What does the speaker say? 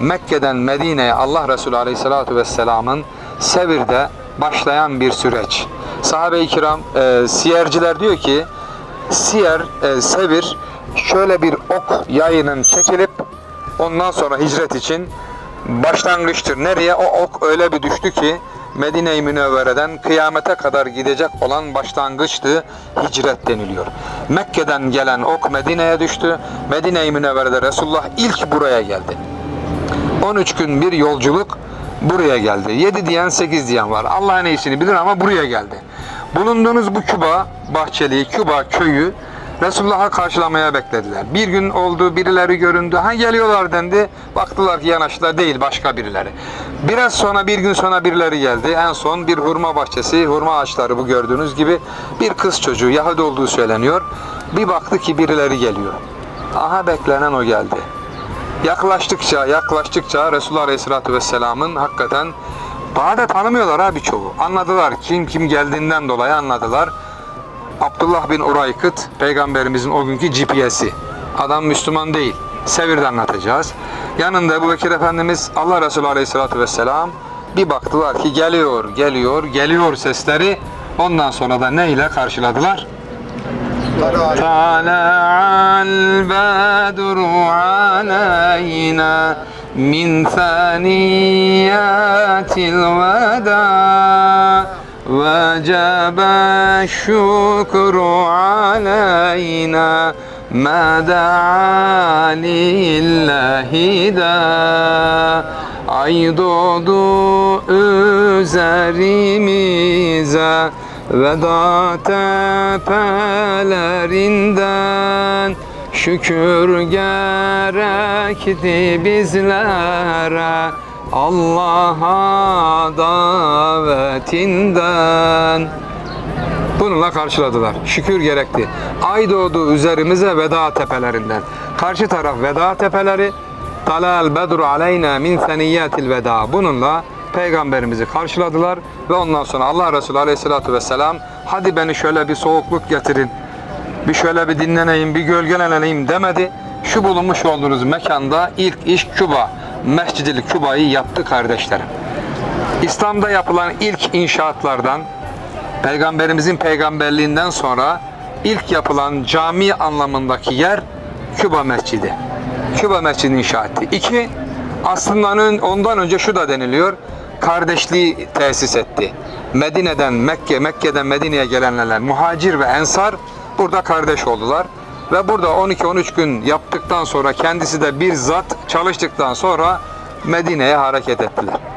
Mekke'den Medine'ye Allah Resulü Aleyhisselatü Vesselam'ın Sevir'de başlayan bir süreç. Sahabe-i kiram, e, siyerciler diyor ki, Siyer, e, Sevir şöyle bir ok yayının çekilip ondan sonra hicret için başlangıçtır. Nereye? O ok öyle bir düştü ki Medine-i Münevvere'den kıyamete kadar gidecek olan başlangıçtı. Hicret deniliyor. Mekke'den gelen ok Medine'ye düştü. Medine-i Münevvere'de Resulullah ilk buraya geldi. 13 gün bir yolculuk buraya geldi. 7 diyen 8 diyen var. Allah en iyisini bilir ama buraya geldi. Bulunduğunuz bu Küba bahçeliği, Küba köyü Resulullah'a karşılamaya beklediler. Bir gün oldu, birileri göründü. Ha geliyorlar dendi. Baktılar ki yanaştılar değil başka birileri. Biraz sonra bir gün sonra birileri geldi. En son bir hurma bahçesi, hurma ağaçları bu gördüğünüz gibi bir kız çocuğu Yahudi olduğu söyleniyor. Bir baktı ki birileri geliyor. Aha beklenen o geldi. Yaklaştıkça, yaklaştıkça Resulullah Aleyhisselatü Vesselam'ın hakikaten daha da tanımıyorlar ha birçoğu. Anladılar kim kim geldiğinden dolayı anladılar. Abdullah bin Uraykıt peygamberimizin o günkü GPS'i. Adam Müslüman değil. Sevir'de anlatacağız. Yanında Ebu Bekir Efendimiz Allah Resulü Aleyhisselatü Vesselam bir baktılar ki geliyor, geliyor, geliyor sesleri. Ondan sonra da ne ile karşıladılar? طلع البدر علينا من ثنيات الوداع وجب الشكر علينا ما دعا لله دا Ay doğdu üzerimize Veda tepelerinden Şükür gerekti bizlere Allah'a davetinden Bununla karşıladılar. Şükür gerekti. Ay doğdu üzerimize veda tepelerinden. Karşı taraf veda tepeleri. Talal bedru aleyna min seniyyatil veda. Bununla peygamberimizi karşıladılar ve ondan sonra Allah Resulü Aleyhisselatü Vesselam hadi beni şöyle bir soğukluk getirin. Bir şöyle bir dinleneyim, bir gölgeleneyim demedi. Şu bulunmuş olduğunuz mekanda ilk iş Küba, Mescid-i Küba'yı yaptı kardeşlerim. İslam'da yapılan ilk inşaatlardan Peygamberimizin peygamberliğinden sonra ilk yapılan cami anlamındaki yer Küba Mescidi. Küba Mescidi inşa etti. İki, aslında ondan önce şu da deniliyor, kardeşliği tesis etti. Medine'den Mekke, Mekke'den Medine'ye gelenler, muhacir ve ensar burada kardeş oldular. Ve burada 12-13 gün yaptıktan sonra kendisi de bizzat çalıştıktan sonra Medine'ye hareket ettiler.